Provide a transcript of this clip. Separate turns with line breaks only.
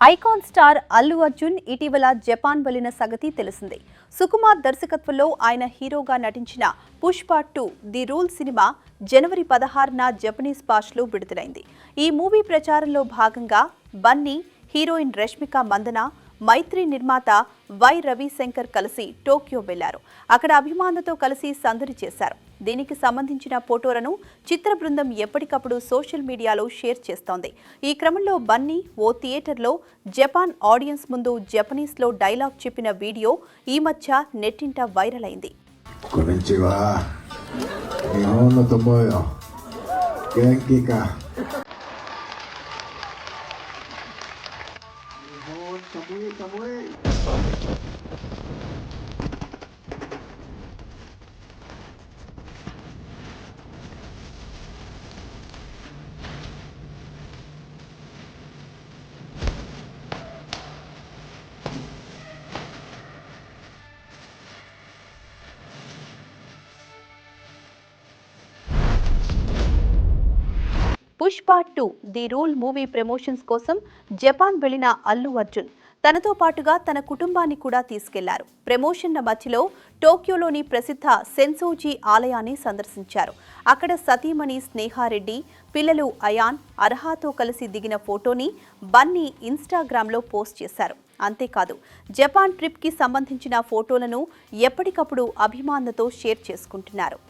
Icon star Allu Arjun ఇటీవల Japan వెళ్ళిన సంగతి తెలిసిందే. సుకుమార్ దర్శకత్వంలో ఆయన హీరోగా నటించిన పుష్ప టూ ది రూల్ సినిమా జనవరి పదహారున జపనీస్ భాషలో విడుదలైంది. ఈ మూవీ ప్రచారంలో భాగంగా బన్నీ హీరోయిన్ రష్మిక మందన మైత్రి నిర్మాత వై రవిశంకర్ కలిసి టోక్యో వెళ్ళారు. అక్కడ అభిమానులతో కలిసి సందడి చేశారు. దీనికి సంబంధించిన ఫోటోలను చిత్ర బృందం ఎప్పటికప్పుడు సోషల్ మీడియాలో షేర్ చేస్తోంది. ఈ క్రమంలో బన్నీ ఓ థియేటర్లో జపాన్ ఆడియన్స్ ముందు జపనీస్లో డైలాగ్ చెప్పిన వీడియో ఈ మధ్య నెట్టింట వైరల్ అయింది.
Tá bom, tá bom. É
Pushpa two the rule movie promotions కోసం జపాన్ వెళ్ళిన అల్లు అర్జున్. తనతో పాటుగా తన కుటుంబాన్ని కూడా తీసుకెళ్ళారు. ప్రమోషన్ల మధ్యలో టోక్యోలోని ప్రసిద్ధ సెన్సోజీ ఆలయాన్ని సందర్శించారు. అక్కడ సతీమణి స్నేహారెడ్డి పిల్లలు అయాన్ అర్హాతో కలిసి దిగిన ఫోటోని బన్నీ ఇన్స్టాగ్రామ్లో పోస్ట్ చేశారు. అంతేకాదు జపాన్ ట్రిప్కి సంబంధించిన ఫోటోలను ఎప్పటికప్పుడు అభిమానులతో షేర్ చేసుకుంటున్నారు.